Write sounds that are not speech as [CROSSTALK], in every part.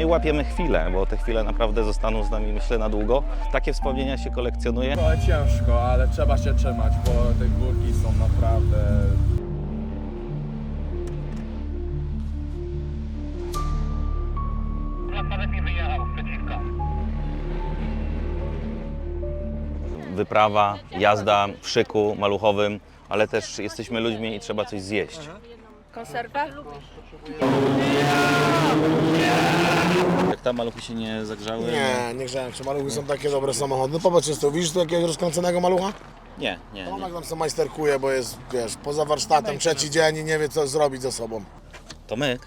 i łapiemy chwilę, bo te chwile naprawdę zostaną z nami, myślę, na długo. Takie wspomnienia się kolekcjonuje. Trochę ciężko, ale trzeba się trzymać, bo te górki są naprawdę... Wyprawa, jazda w szyku maluchowym, ale też jesteśmy ludźmi i trzeba coś zjeść. Konserwa? Jak tam maluchy się nie zagrzały? Nie, nie grzałem się. Maluchy są takie dobre samochody. No popatrz, jest tu, widzisz tu jakiegoś rozkręconego malucha? Nie, nie, nie. Tomek tam sobie majsterkuje, bo jest, wiesz, poza warsztatem trzeci dzień i nie wie, co zrobić ze sobą. Tomek?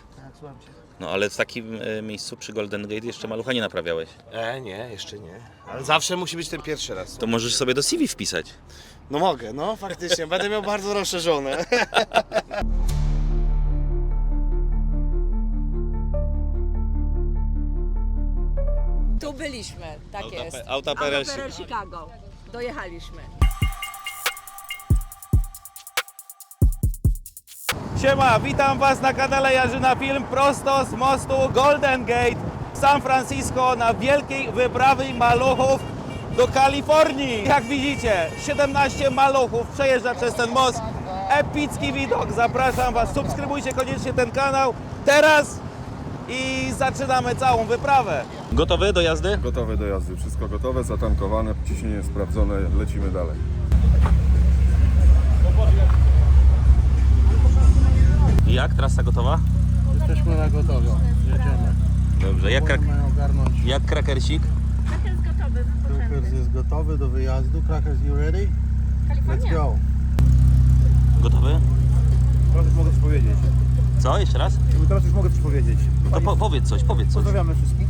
No ale w takim e, miejscu przy Golden Gate jeszcze malucha nie naprawiałeś. E, nie, jeszcze nie. Ale zawsze musi być ten pierwszy raz. To możesz sobie do CV wpisać. No mogę, no faktycznie. Będę miał bardzo rozszerzone. [LAUGHS] Byliśmy, tak Auta jest. Pe- Auta Perel- Auto Chicago. Dojechaliśmy. Siema, witam Was na kanale Jarzyna Film prosto z mostu Golden Gate w San Francisco na wielkiej wyprawy maluchów do Kalifornii. Jak widzicie, 17 maluchów przejeżdża przez ten most. Epicki widok. Zapraszam Was, subskrybujcie koniecznie ten kanał teraz i zaczynamy całą wyprawę. Gotowy do jazdy? Gotowe do jazdy, wszystko gotowe, zatankowane, ciśnienie sprawdzone, lecimy dalej. Jak? Trasa gotowa? Jesteśmy na gotowo. Jedziemy. Dobrze. Jak, krak- Mają ogarnąć. jak krakersik? Crackers jest gotowy do wyjazdu. Crackers, you ready? Let's go. Gotowy? Już mogę coś powiedzieć. Co? Jeszcze raz? Teraz już mogę coś powiedzieć. To po, powiedz coś, powiedz coś. Pozdrawiamy wszystkich.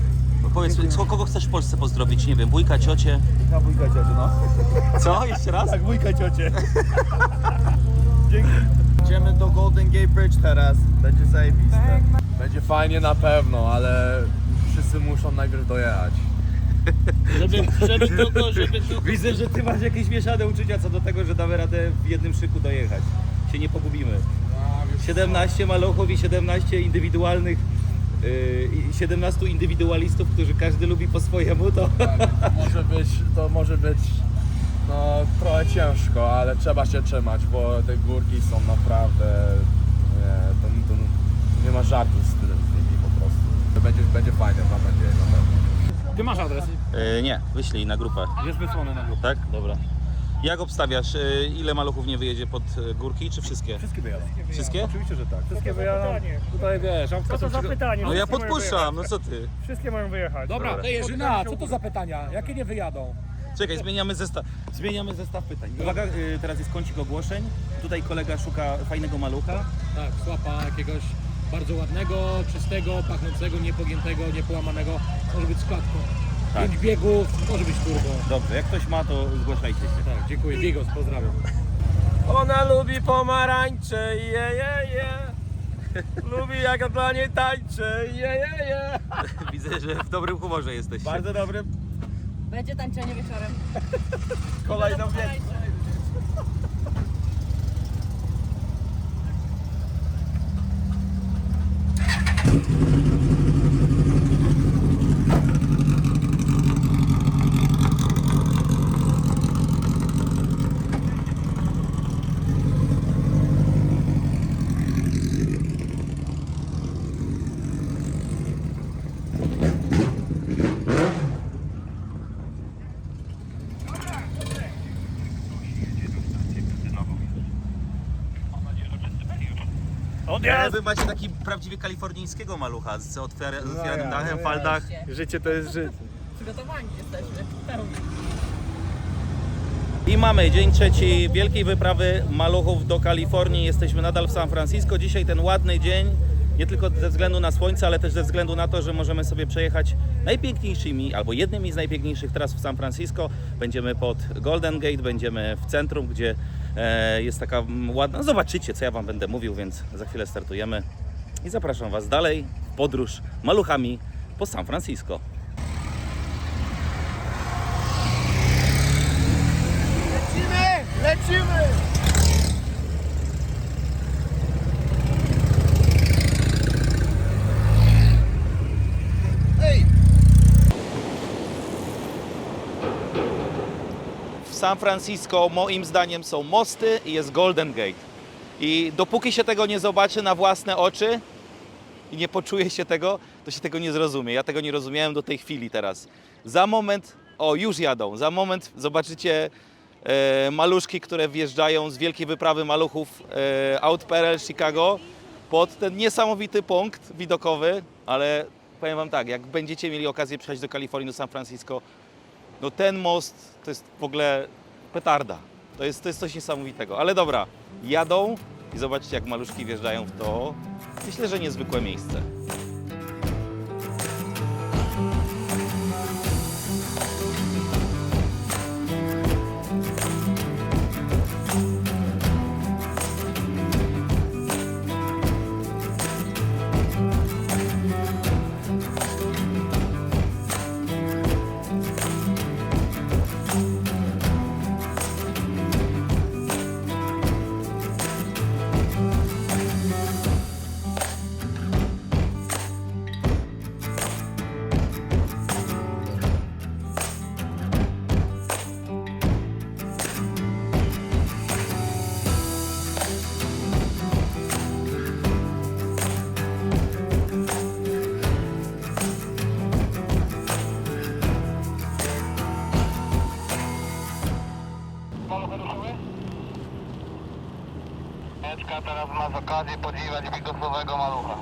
Powiedz, co- kogo chcesz w Polsce pozdrowić? Nie wiem, wujka, ciocie? Na wujka ciocie, no. Co? Jeszcze raz? Tak, wujka ciocie. [LAUGHS] Idziemy do Golden Gate Bridge teraz. Będzie zajebiste. Będzie fajnie na pewno, ale wszyscy muszą najpierw dojechać. Widzę, że ty masz jakieś mieszane uczucia co do tego, że damy radę w jednym szyku dojechać. Się nie pogubimy. 17 maluchów i 17 indywidualnych, yy, i 17 indywidualistów, którzy każdy lubi po swojemu, to Może być, to może być no, trochę ciężko, ale trzeba się trzymać, bo te górki są naprawdę... Nie, to, to nie ma żartu z, tym- z nimi po prostu. To będzie, będzie fajnie, mam nadzieję na pewno. Ty masz adres? Yy, nie, wyślij na grupę. Jest wysłany na grupę. Tak? Dobra. Jak obstawiasz, yy, ile maluchów nie wyjedzie pod yy, górki, czy wszystkie? Wszystkie wyjadą. Wszystkie? Oczywiście, że tak. Wszystkie wyjadą. Tutaj wiesz, Co to za pytanie? No ja Wszystkie mają podpuszczam, no co ty? wyjechać. Wszystkie mają wyjechać. Dobra, to Jerzyna, co to za pytania? Jakie nie wyjadą? Czekaj, zmieniamy zestaw, zmieniamy zestaw pytań. Uwaga, yy, teraz jest kącik ogłoszeń. Tutaj kolega szuka fajnego malucha. Tak, słapa jakiegoś bardzo ładnego, czystego, pachnącego, niepogiętego, niepołamanego. Może być składką. Tak. Pięć biegów, może być turbo. Dobrze, jak ktoś ma, to zgłaszajcie się. Tak, dziękuję. Bigos, pozdrawiam. Ona lubi pomarańcze, je, je, je. [LAUGHS] Lubi jak ja dla niej tańczę, je, je, je. [LAUGHS] Widzę, że w dobrym humorze jesteście. Bardzo dobry. Będzie tańczenie wieczorem. Kolejną wiedzę. Ale wy macie taki prawdziwie kalifornijskiego malucha z otwier- z otwieranym dachem, faldach. Życie to jest życie. Przygotowani jesteśmy. I mamy dzień trzeci wielkiej wyprawy maluchów do Kalifornii. Jesteśmy nadal w San Francisco. Dzisiaj ten ładny dzień, nie tylko ze względu na słońce, ale też ze względu na to, że możemy sobie przejechać najpiękniejszymi albo jednymi z najpiękniejszych tras w San Francisco. Będziemy pod Golden Gate, będziemy w centrum, gdzie jest taka ładna. Zobaczycie, co ja Wam będę mówił, więc za chwilę startujemy. I zapraszam Was dalej w podróż maluchami po San Francisco. San Francisco moim zdaniem są mosty i jest Golden Gate. I dopóki się tego nie zobaczy na własne oczy i nie poczuje się tego, to się tego nie zrozumie. Ja tego nie rozumiałem do tej chwili teraz. Za moment, o już jadą, za moment zobaczycie e, maluszki, które wjeżdżają z wielkiej wyprawy maluchów e, Outperel Chicago pod ten niesamowity punkt widokowy, ale powiem Wam tak, jak będziecie mieli okazję przyjechać do Kalifornii, do San Francisco, no ten most to jest w ogóle petarda. To jest, to jest coś niesamowitego. Ale dobra, jadą i zobaczcie jak maluszki wjeżdżają w to, myślę, że niezwykłe miejsce. Okazję podziwiać bigosowego malucha.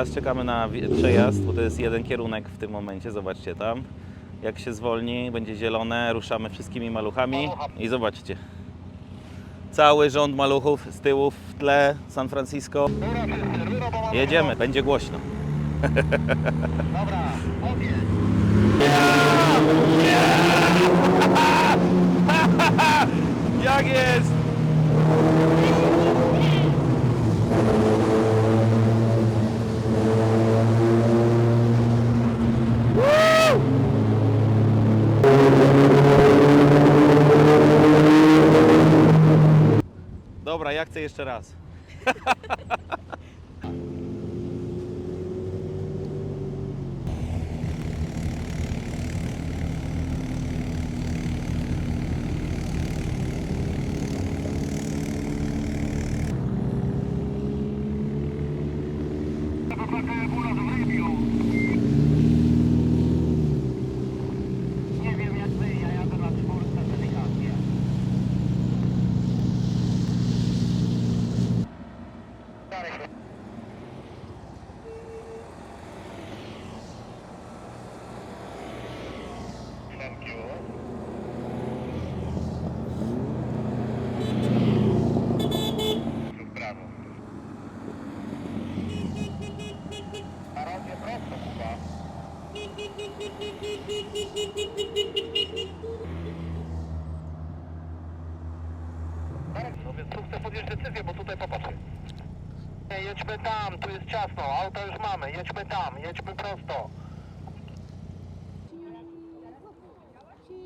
Teraz czekamy na przejazd, bo to jest jeden kierunek w tym momencie, zobaczcie tam. Jak się zwolni, będzie zielone, ruszamy wszystkimi maluchami i zobaczcie. Cały rząd maluchów z tyłu w tle, San Francisco. Jedziemy, będzie głośno. Dobra. [LAUGHS] Jak jest? Dobra, ja chcę jeszcze raz. [LAUGHS] Nie wiem jak ty, ja jadę na czwórce delikatnie. Thank you. Brawo. Na rondzie prosto, Kuba. No więc tu chcę podjąć decyzję, bo tutaj popatrz. Nie, jedźmy tam, tu jest ciasno, auto już mamy, jedźmy tam, jedźmy prosto.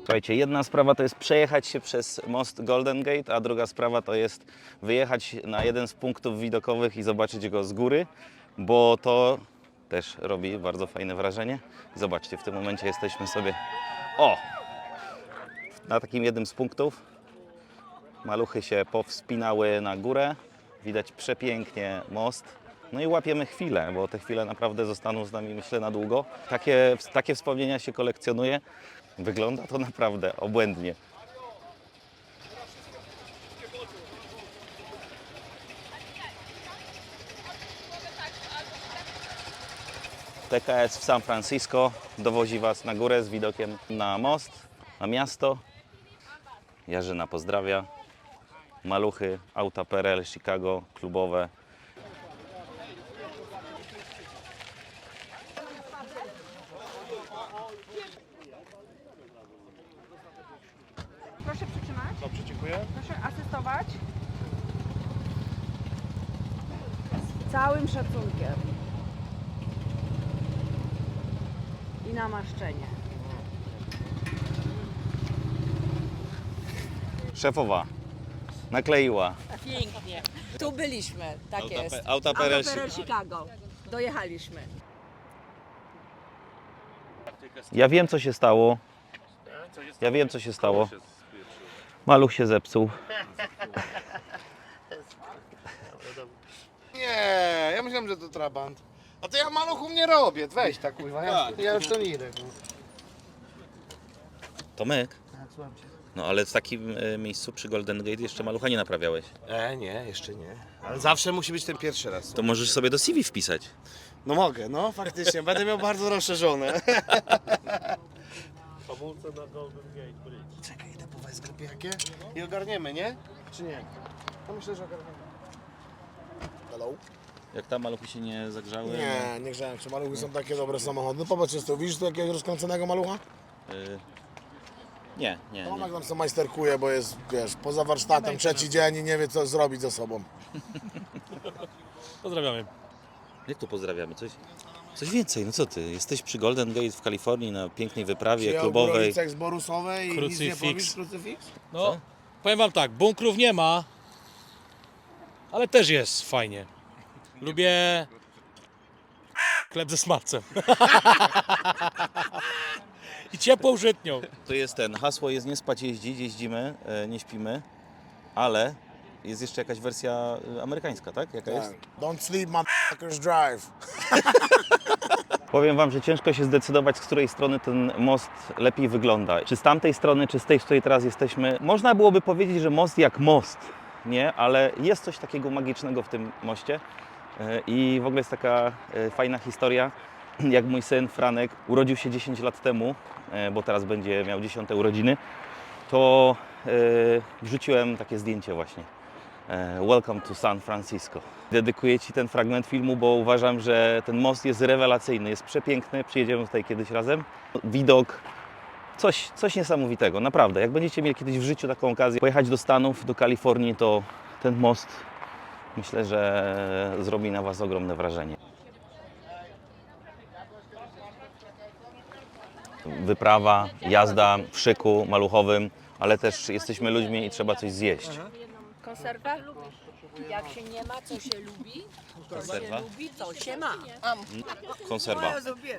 Słuchajcie, jedna sprawa to jest przejechać się przez most Golden Gate, a druga sprawa to jest wyjechać na jeden z punktów widokowych i zobaczyć go z góry, bo to też robi bardzo fajne wrażenie. Zobaczcie, w tym momencie jesteśmy sobie o na takim jednym z punktów. Maluchy się powspinały na górę, widać przepięknie most. No i łapiemy chwilę, bo te chwile naprawdę zostaną z nami, myślę, na długo. Takie, takie wspomnienia się kolekcjonuje. Wygląda to naprawdę obłędnie. TKS w San Francisco dowozi Was na górę z widokiem na most, na miasto. Jarzyna pozdrawia. Maluchy, auta PRL, Chicago, klubowe. Proszę przytrzymać. Dobrze, dziękuję. Proszę asystować. Z całym szacunkiem. I namaszczenie. Szefowa nakleiła. Pięknie. Tu byliśmy, tak Auta jest. Pe- auta PRL Chicago. Dojechaliśmy. Ja wiem, co się stało. Ja wiem, co się stało. Maluch się zepsuł. Nie, ja myślałem, że to trabant. A to ja maluchu nie robię, weź tak kurwa, ja, ja już to nie idę. kurwa. Tomek? No ale w takim e, miejscu przy Golden Gate jeszcze malucha nie naprawiałeś. E, nie, jeszcze nie. Ale zawsze musi być ten pierwszy raz. To możesz sobie do CV wpisać. No mogę, no faktycznie, będę miał bardzo rozszerzone. Czekaj, idę po wezglepy jakie i ogarniemy, nie? Czy nie? No myślę, że ogarniemy. Hello? Jak tam maluchy się nie zagrzały? Nie, nie grzałem się, maluchy są takie dobre samochody. No popatrz, jest to, widzisz tu jakiegoś rozkręconego malucha? Y, nie, nie, Tomek nie. tam sobie majsterkuje, bo jest, wiesz, poza warsztatem trzeci dzień i nie wie co zrobić ze sobą. [LAUGHS] Pozdrawiamy. Jak to pozdrawiamy? Coś, coś więcej, no co ty? Jesteś przy Golden Gate w Kalifornii na pięknej wyprawie Przyjechał klubowej. Górolicek z Borusowej i nic nie Krucyfiks. powiesz, krucyfiks? No, powiem wam tak, bunkrów nie ma, ale też jest fajnie. Lubię chleb ze smalcem. [LAUGHS] I ciepłą żytnią. To jest ten, hasło jest nie spać jeździć, jeździmy, e, nie śpimy, ale jest jeszcze jakaś wersja e, amerykańska, tak? Jaka jest? Tak. Don't sleep, motherfuckers drive. [LAUGHS] Powiem Wam, że ciężko się zdecydować, z której strony ten most lepiej wygląda. Czy z tamtej strony, czy z tej, z której teraz jesteśmy. Można byłoby powiedzieć, że most jak most, nie? Ale jest coś takiego magicznego w tym moście. E, I w ogóle jest taka e, fajna historia, [CLEARS THROAT] jak mój syn Franek urodził się 10 lat temu, e, bo teraz będzie miał 10 urodziny, to e, wrzuciłem takie zdjęcie właśnie. E, Welcome to San Francisco. Dedykuję Ci ten fragment filmu, bo uważam, że ten most jest rewelacyjny, jest przepiękny. Przyjedziemy tutaj kiedyś razem. Widok, coś, coś niesamowitego, naprawdę. Jak będziecie mieli kiedyś w życiu taką okazję pojechać do Stanów, do Kalifornii, to ten most myślę, że zrobi na Was ogromne wrażenie. Wyprawa, jazda w szyku maluchowym, ale też jesteśmy ludźmi i trzeba coś zjeść. Konserwa? Jak się nie ma, co się lubi, to Konserwa? się lubi, to się ma. Konserwa.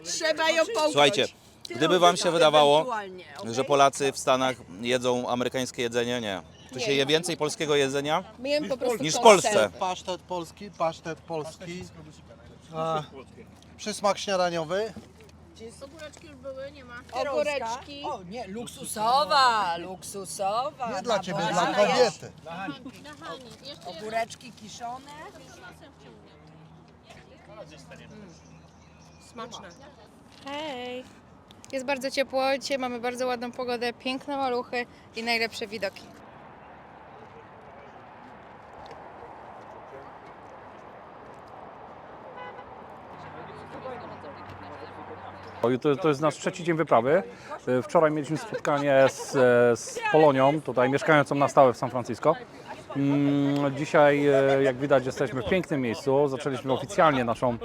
Trzeba ją połknąć. Słuchajcie, gdyby Wam się wydawało, Ewentualnie, okej? że Polacy w Stanach jedzą amerykańskie jedzenie, nie. Tu się je więcej polskiego jedzenia My jemy po prostu niż w konserwę. Polsce. Pasztet polski, pasztet polski. A, przysmak śniadaniowy. Ogóreczki już były, nie ma. Ogóreczki. O nie, luksusowa, luksusowa. Nie dla ciebie, dla kobiety. Na Hani. Jeszcze Ogóreczki kiszone. smaczne. Hej! Jest bardzo ciepło, dzisiaj mamy bardzo ładną pogodę, piękne maluchy i najlepsze widoki. To, to jest nasz trzeci dzień wyprawy. E, Wczoraj mieliśmy spotkanie z, e, z Polonią, tutaj mieszkającą na stałe w San Francisco. Mm, Dzisiaj, e, jak widać, jesteśmy w pięknym miejscu. Zaczęliśmy oficjalnie naszą,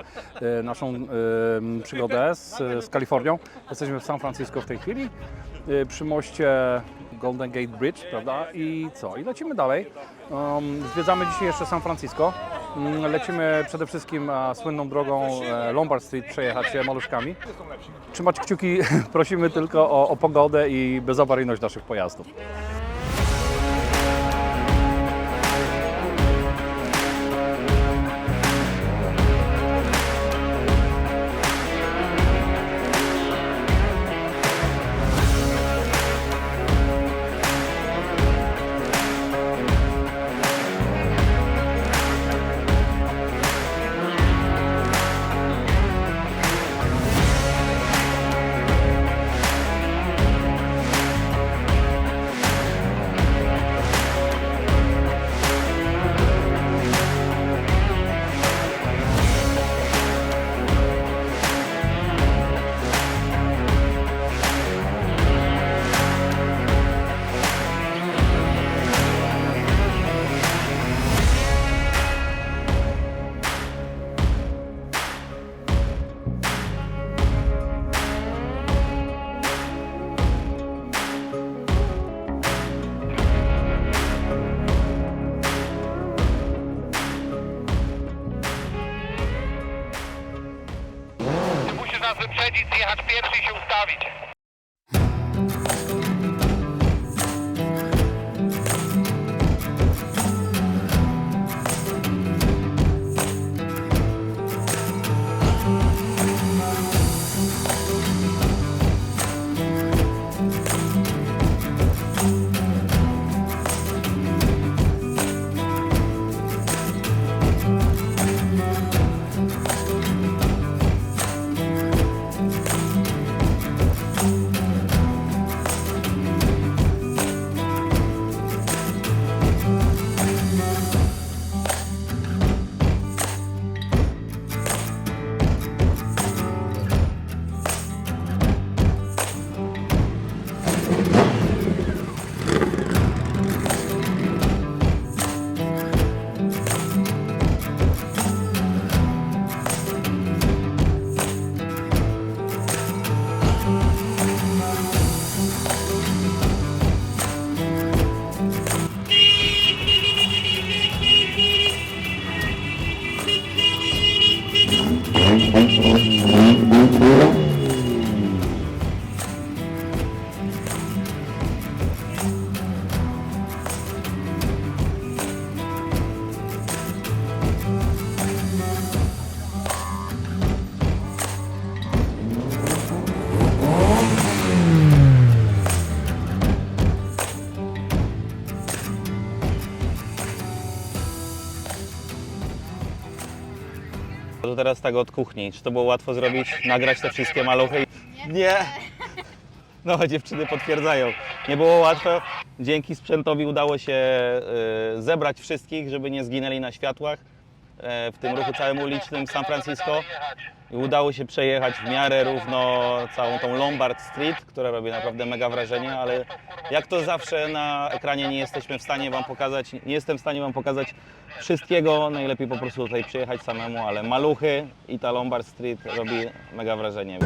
naszą przygodę z, z Kalifornią. Jesteśmy w San Francisco w tej chwili, przy moście Golden Gate Bridge, prawda? I co? I lecimy dalej. Um, Zwiedzamy dzisiaj jeszcze San Francisco. Mm, Lecimy przede wszystkim e, słynną drogą e, Lombard Street, przejechać się maluszkami. Trzymać kciuki [LAUGHS] prosimy tylko o, o pogodę i bezawaryjność naszych pojazdów. Wyprzedzić, zjechać pierwszy i się ustawić. Teraz tak od kuchni. Czy to było łatwo zrobić? Nagrać te wszystkie maluchy? Nie. No, dziewczyny potwierdzają. Nie było łatwo. Dzięki sprzętowi udało się y, zebrać wszystkich, żeby nie zginęli na światłach w tym ruchu całym ulicznym w San Francisco. I udało się przejechać w miarę równo całą tą Lombard Street, która robi naprawdę mega wrażenie, ale jak to zawsze na ekranie nie jesteśmy w stanie Wam pokazać, nie jestem w stanie Wam pokazać wszystkiego, najlepiej po prostu tutaj przyjechać samemu, ale maluchy i ta Lombard Street robi mega wrażenie.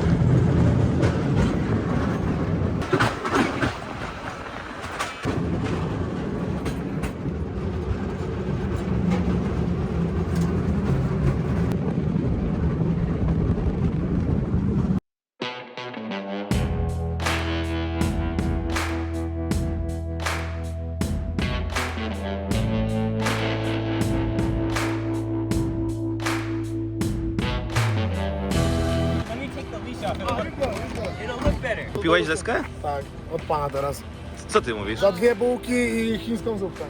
Kupiłeś deskę? Tak, od pana teraz. Co ty mówisz? Za dwie bułki i chińską zupkę.